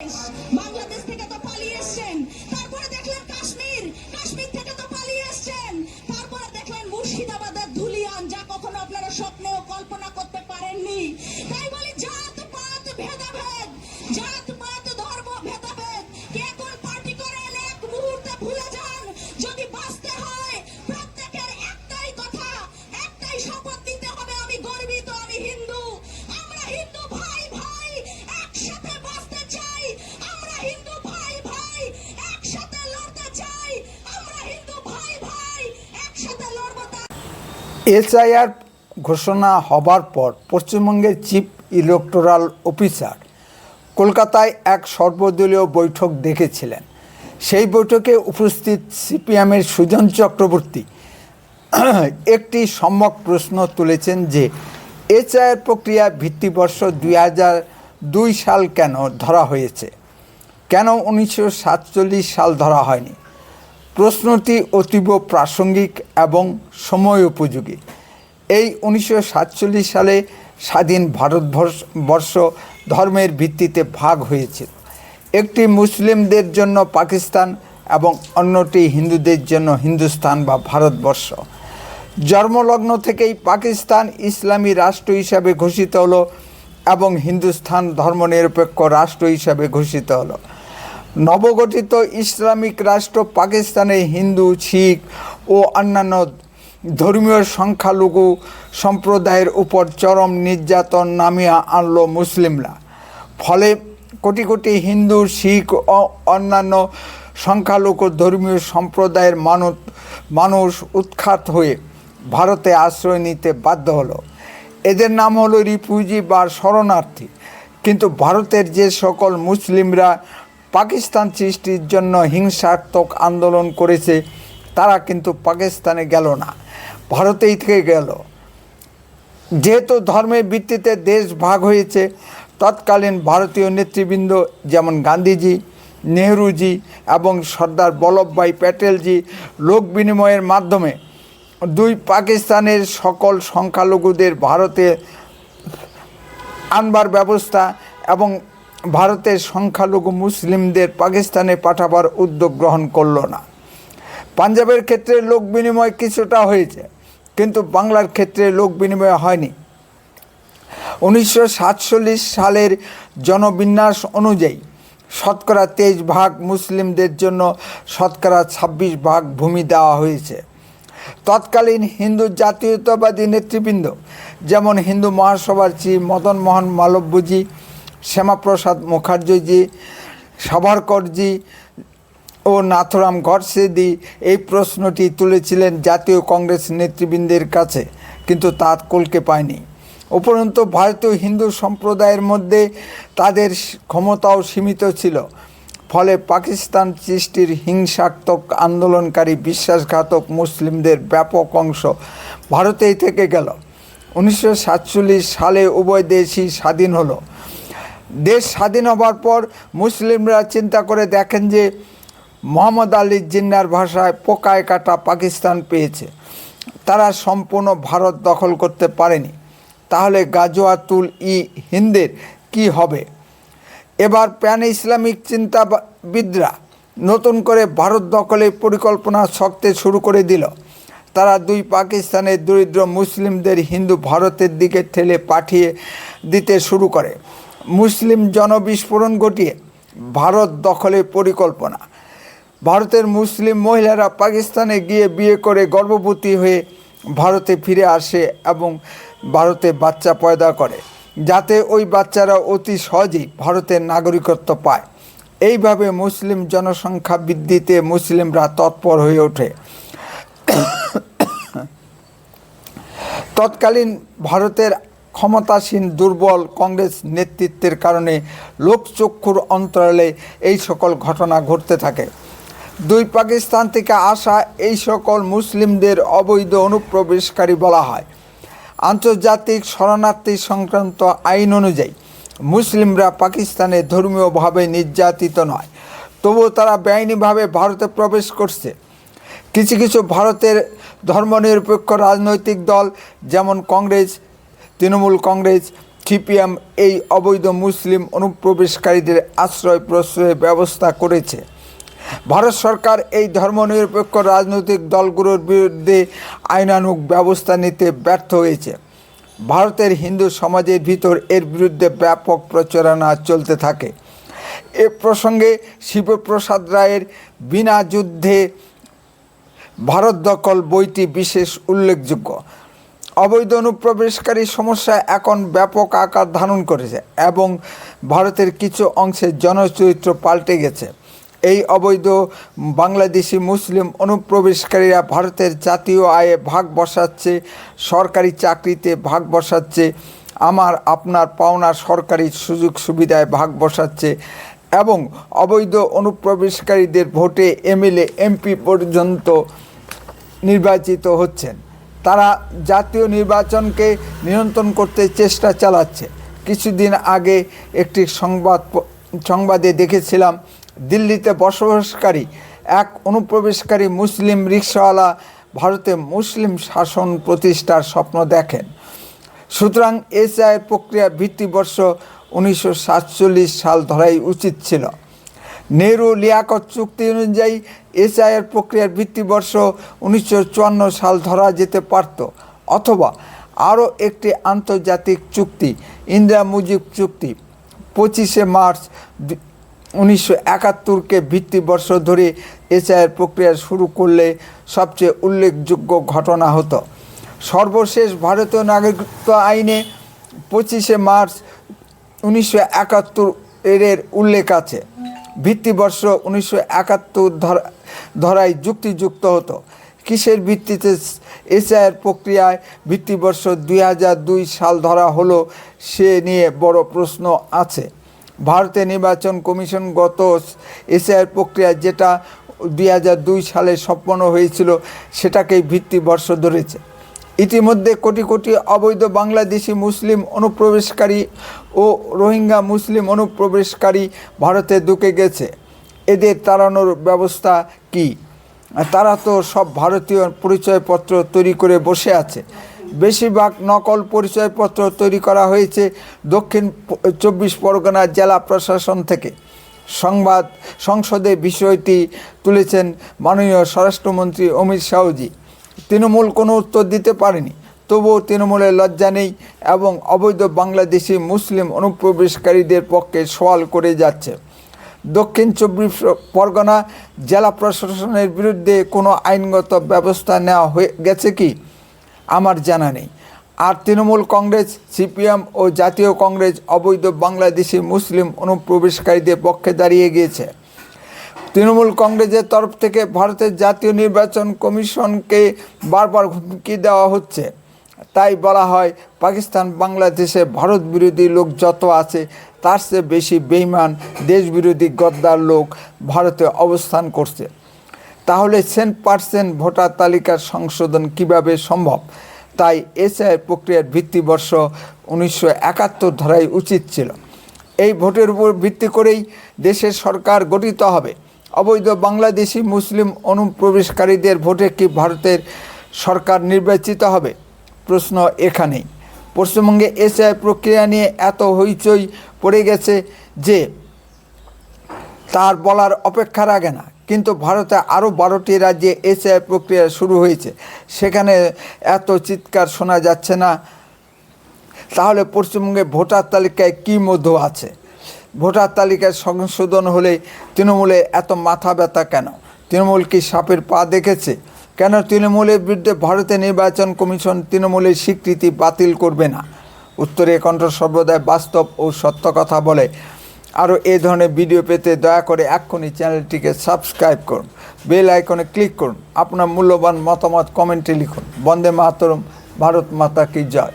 Thank you. SIR ঘোষণা হবার পর পশ্চিমবঙ্গের চিফ ইলেকটোরাল অফিসার কলকাতায় এক সর্বদলীয় বৈঠক দেখেছিলেন। সেই বৈঠকে উপস্থিত সিপিএমের সুজন চক্রবর্তী একটি সম্যক প্রশ্ন তুলেছেন যে, এসআইআর প্রক্রিয়া ভিত্তিবর্ষ দুই হাজার দুই সাল কেন ধরা হয়েছে? কেন উনিশশো সাতচল্লিশ সাল ধরা হয়নি? প্রশ্নটি অতীব প্রাসঙ্গিক এবং সময় উপযোগী। এই উনিশশো সাতচল্লিশ সালে স্বাধীন ভারতবর্ষ, বর্ষ ধর্মের ভিত্তিতে ভাগ হয়েছিল একটি মুসলিমদের জন্য পাকিস্তান এবং অন্যটি হিন্দুদের জন্য হিন্দুস্তান বা ভারতবর্ষ। জন্মলগ্ন থেকেই পাকিস্তান ইসলামী রাষ্ট্র হিসাবে ঘোষিত হলো এবং হিন্দুস্থান ধর্মনিরপেক্ষ রাষ্ট্র হিসাবে ঘোষিত হলো। নবগঠিত ইসলামিক রাষ্ট্র পাকিস্তানে হিন্দু, শিখ ও অন্যান্য ধর্মীয় সংখ্যালঘু সম্প্রদায়ের উপর চরম নির্যাতন নামিয়ে আনল মুসলিমরা। ফলে কোটি কোটি হিন্দু, শিখ ও অন্যান্য সংখ্যালঘু ধর্মীয় সম্প্রদায়ের মানুষ মানুষ উৎখাত হয়ে ভারতে আশ্রয় নিতে বাধ্য হলো। এদের নাম হলো রিফিউজি বা শরণার্থী। কিন্তু ভারতের যে সকল মুসলিমরা পাকিস্তান সৃষ্টির জন্য হিংসাত্মক আন্দোলন করেছে, তারা কিন্তু পাকিস্তানে গেল না, ভারতেই থেকে গেল। যেহেতু ধর্মের ভিত্তিতে দেশ ভাগ হয়েছে, তৎকালীন ভারতীয় নেতৃবৃন্দ যেমন গান্ধীজি, নেহরুজি এবং সর্দার বল্লভভাই প্যাটেলজি লোক বিনিময়ের মাধ্যমে দুই পাকিস্তানের সকল সংখ্যালঘুদের ভারতে আনবার ব্যবস্থা এবং ভারতের সংখ্যালঘু মুসলিমদের পাকিস্তানে পাঠাবার উদ্যোগ গ্রহণ করল না। পাঞ্জাবের ক্ষেত্রে লোক বিনিময় কিছুটা হয়েছে, কিন্তু বাংলার ক্ষেত্রে লোক বিনিময় হয়নি। উনিশশো সাতচল্লিশ সালের জনবিন্যাস অনুযায়ী শতকরা তেইশ ভাগ মুসলিমদের জন্য শতকরা ছাব্বিশ ভাগ ভূমি দেওয়া হয়েছে। তৎকালীন হিন্দু জাতীয়তাবাদী নেতৃবৃন্দ, যেমন হিন্দু মহাসভার চিফ মদন মোহন মালব্যজি শ্যামাপ্রসাদ মুখার্জিজি, সাভারকরজি ও নাথুরাম গডসেদি এই প্রশ্নটি তুলেছিলেন জাতীয় কংগ্রেস নেতৃবৃন্দের কাছে, কিন্তু তা কলকে পায়নি। উপরন্তু ভারতীয় হিন্দু সম্প্রদায়ের মধ্যে তাদের ক্ষমতাও সীমিত ছিল। ফলে পাকিস্তান সৃষ্টির হিংসাত্মক আন্দোলনকারী বিশ্বাসঘাতক মুসলিমদের ব্যাপক অংশ ভারতেই থেকে গেল। উনিশশো সাতচল্লিশ সালে উভয় দেশই স্বাধীন হলো। দেশ স্বাধীন হবার পর মুসলিমরা চিন্তা করে দেখেন যে মোহাম্মদ আলী জিন্নার ভাষায় পোকায় কাটা পাকিস্তান পেয়েছে। তারা সম্পূর্ণ ভারত দখল করতে পারেনি। তাহলে গাজোয়াতুল ই হিন্দের কি হবে? এবার প্যান ইসলামিক চিন্তাবিদরা নতুন করে ভারত দখলের পরিকল্পনা শক্তে শুরু করে দিল। তারা দুই পাকিস্তানের দরিদ্র মুসলিমদের হিন্দু ভারতের দিকে ঠেলে পাঠিয়ে দিতে শুরু করে। মুসলিম জনবিস্ফোরণ ঘটিয়ে ভারত দখলের পরিকল্পনা। ভারতের মুসলিম মহিলারা পাকিস্তানে গিয়ে বিয়ে করে গর্ভবতী হয়ে ভারতে ফিরে আসে এবং ভারতে বাচ্চা পয়দা করে, যাতে ওই বাচ্চারা অতি সহজেই ভারতের নাগরিকত্ব পায়। এইভাবে মুসলিম জনসংখ্যা বৃদ্ধিতে মুসলিমরা তৎপর হয়ে ওঠে। তৎকালীন ভারতের ক্ষমতাসীন, দুর্বল কংগ্রেস নেতৃত্বের কারণে লোকচক্ষুর অন্তরালে এই সকল ঘটনা ঘটতে থাকে। দুই পাকিস্তান থেকে আসা এই সকল মুসলিমদের অবৈধ অনুপ্রবেশকারী বলা হয়। আন্তর্জাতিক শরণার্থী সংক্রান্ত আইন অনুযায়ী, মুসলিমরা পাকিস্তানে ধর্মীয়ভাবে নির্যাতিত নয়, তবুও তারা বেআইনিভাবে ভারতে প্রবেশ করছে। কিছু কিছু ভারতের ধর্মনিরপেক্ষ রাজনৈতিক দল, যেমন কংগ্রেস তৃণমূল কংগ্রেস, সিপিএম এই অবৈধ মুসলিম অনুপ্রবেশকারীদের আশ্রয় প্রশ্রয়ের ব্যবস্থা করেছে। ভারত সরকার এই ধর্মনিরপেক্ষ রাজনৈতিক দলগুলোর বিরুদ্ধে আইনানুগ ব্যবস্থা নিতে ব্যর্থ হয়েছে। ভারতের হিন্দু সমাজের ভিতর এর বিরুদ্ধে ব্যাপক প্রচারণা চলতে থাকে। এ প্রসঙ্গে শিবপ্রসাদ রায়ের বিনা যুদ্ধে ভারত দখল বইটি বিশেষ উল্লেখযোগ্য। অবৈধ অনুপ্রবেশকারী সমস্যা এখন ব্যাপক আকার ধারণ করেছে এবং ভারতের কিছু অংশের জনচরিত্র পাল্টে গেছে। এই অবৈধ বাংলাদেশি মুসলিম অনুপ্রবেশকারীরা ভারতের জাতীয় আয়ে ভাগ বসাচ্ছে, সরকারি চাকরিতে ভাগ বসাচ্ছে, আমার, আপনার পাওনার সরকারি সুযোগ সুবিধায় ভাগ বসাচ্ছে এবং অবৈধ অনুপ্রবেশকারীদের ভোটে এমএলএ, এমপি পর্যন্ত নির্বাচিত হচ্ছেন। তারা জাতীয় নির্বাচনকে নিয়ন্ত্রণ করতে চেষ্টা চালাচ্ছে। কিছুদিন আগে একটি সংবাদ সংবাদে দেখেছিলাম, দিল্লিতে বসবাসকারী এক অনুপ্রবেশকারী মুসলিম রিক্সাওয়ালা ভারতে মুসলিম শাসন প্রতিষ্ঠার স্বপ্ন দেখেন। সুতরাং এসআইয়ের প্রক্রিয়া ভিত্তিবর্ষ উনিশশো সাতচল্লিশ সাল ধরাই উচিত ছিল। নেহরু লিয়াকত চুক্তি অনুযায়ী এসআইয়ের প্রক্রিয়ার ভিত্তিবর্ষ উনিশশো চুয়ান্ন সাল ধরা যেতে পারত, অথবা আরও একটি আন্তর্জাতিক চুক্তি, ইন্দিরা মুজিব চুক্তি। পঁচিশে মার্চ উনিশশো একাত্তরকে ভিত্তিবর্ষ ধরে এসআইয়ের প্রক্রিয়া শুরু করলে সবচেয়ে উল্লেখযোগ্য ঘটনা হতো। সর্বশেষ ভারতীয় নাগরিকত্ব আইনে পঁচিশে মার্চ উনিশশো একাত্তর এর উল্লেখ আছে। ভিত্তিবর্ষ উনিশশো একাত্তর ধরায় যুক্তিযুক্ত হতো। কিসের ভিত্তিতে এসআইয়ের প্রক্রিয়ায় ভিত্তিবর্ষ দুই হাজার দুই সাল ধরা হলো সে নিয়ে বড় প্রশ্ন আছে। ভারতের নির্বাচন কমিশন গত এসআইয়ের প্রক্রিয়া যেটা দুই হাজার দুই সালে সম্পন্ন হয়েছিল, সেটাকেই ভিত্তিবর্ষ ধরেছে। ইতিমধ্যে কোটি কোটি অবৈধ বাংলাদেশি মুসলিম অনুপ্রবেশকারী ও রোহিঙ্গা মুসলিম অনুপ্রবেশকারী ভারতে ঢুকে গেছে। এদের তাড়ানোর ব্যবস্থা কি? তারা তো সব ভারতীয় পরিচয়পত্র তৈরি করে বসে আছে। বেশিরভাগ নকল পরিচয়পত্র তৈরি করা হয়েছে দক্ষিণ চব্বিশ পরগনা জেলা প্রশাসন থেকে। সংবাদ সংসদে বিষয়টি তুলেছেন মাননীয় স্বরাষ্ট্রমন্ত্রী অমিত শাহজি। তৃণমূল কোনো উত্তর দিতে পারেনি। তবুও তৃণমূলের লজ্জা নেই এবং অবৈধ বাংলাদেশি মুসলিম অনুপ্রবেশকারীদের পক্ষে সওয়াল করে যাচ্ছে। দক্ষিণ চব্বিশ পরগনা জেলা প্রশাসনের বিরুদ্ধে কোনো আইনগত ব্যবস্থা নেওয়া হয়ে গেছে কি? আমার জানা নেই। আর তৃণমূল কংগ্রেস, সিপিএম ও জাতীয় কংগ্রেস অবৈধ বাংলাদেশি মুসলিম অনুপ্রবেশকারীদের পক্ষে দাঁড়িয়ে গিয়েছে। তৃণমূল কংগ্রেসের তরফ থেকে ভারতের জাতীয় নির্বাচন কমিশনকে বারবার হুমকি দেওয়া হচ্ছে। তাই বলা হয়, পাকিস্তান, বাংলাদেশে ভারত বিরোধী লোক যত আছে, তার চেয়ে বেশি বেইমান দেশবিরোধী গদ্দার লোক ভারতে অবস্থান করছে। তাহলে সেন্ট পার্সেন্ট ভোটার তালিকার সংশোধন কীভাবে সম্ভব? তাই এসআই প্রক্রিয়ার ভিত্তিবর্ষ উনিশশো একাত্তর ধরাই উচিত ছিল। এই ভোটের উপর ভিত্তি করেই দেশের সরকার গঠিত হবে। অবৈধ বাংলাদেশি মুসলিম অনুপ্রবেশকারীদের ভোটে কি ভারতের সরকার নির্বাচিত হবে? প্রশ্ন এখানেই। পশ্চিমবঙ্গে এসআই প্রক্রিয়া নিয়ে এত হইচই পড়ে গেছে যে তার বলার অপেক্ষা রাখে না। কিন্তু ভারতে আরও বারোটি রাজ্যে এসআই প্রক্রিয়া শুরু হয়েছে। সেখানে এত চিৎকার শোনা যাচ্ছে না। তাহলে পশ্চিমবঙ্গে ভোটার তালিকায় কী মধ্য আছে? ভোটার তালিকায় সংশোধন হলে তৃণমূলে এত মাথা ব্যথা কেন? তৃণমূল কি সাপের পা দেখেছে? কেন তৃণমূলের বিরুদ্ধে ভারতের নির্বাচন কমিশন তৃণমূলের স্বীকৃতি বাতিল করবে না? উত্তরে কণ্ঠ সর্বদাই বাস্তব ও সত্য কথা বলে। আরও এ ধরনের ভিডিও পেতে দয়া করে এক্ষুনি চ্যানেলটিকে সাবস্ক্রাইব করুন। বেল আইকনে ক্লিক করুন। আপনার মূল্যবান মতামত কমেন্টে লিখুন। বন্দে মাতরম, ভারত মাতা কি জয়।